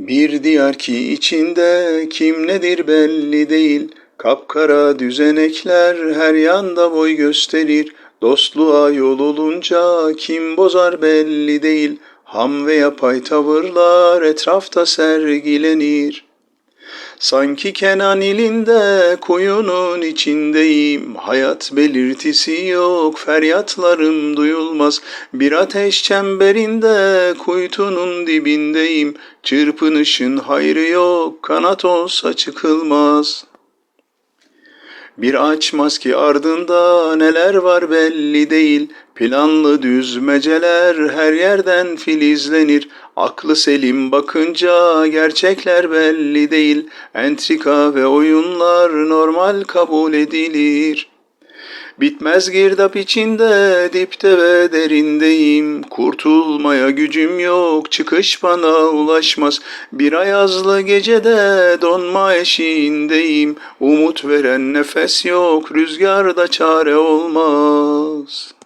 Bir diyar ki içinde kim nedir belli değil. Kapkara düzenekler her yanda boy gösterir. Dostluğa yol olunca kim bozar belli değil. Ham ve yapay tavırlar etrafta sergilenir. Sanki Kenan ilinde kuyunun içindeyim. Hayat belirtisi yok, feryatlarım duyulmaz. Bir ateş çemberinde kuytunun dibindeyim. Çırpınışın hayrı yok, kanat olsa çıkılmaz. Bir açmaz ki ardında neler var belli değil. Planlı düzmeceler her yerden filizlenir. Aklı selim bakınca gerçekler belli değil. Entrika ve oyunlar normal kabul edilir. Bitmez girdap içinde dipte ve derindeyim. Kurtulmaya gücüm yok, çıkış bana ulaşmaz. Bir ayazlı gecede donma eşiğindeyim. Umut veren nefes yok, rüzgarda çare olmaz.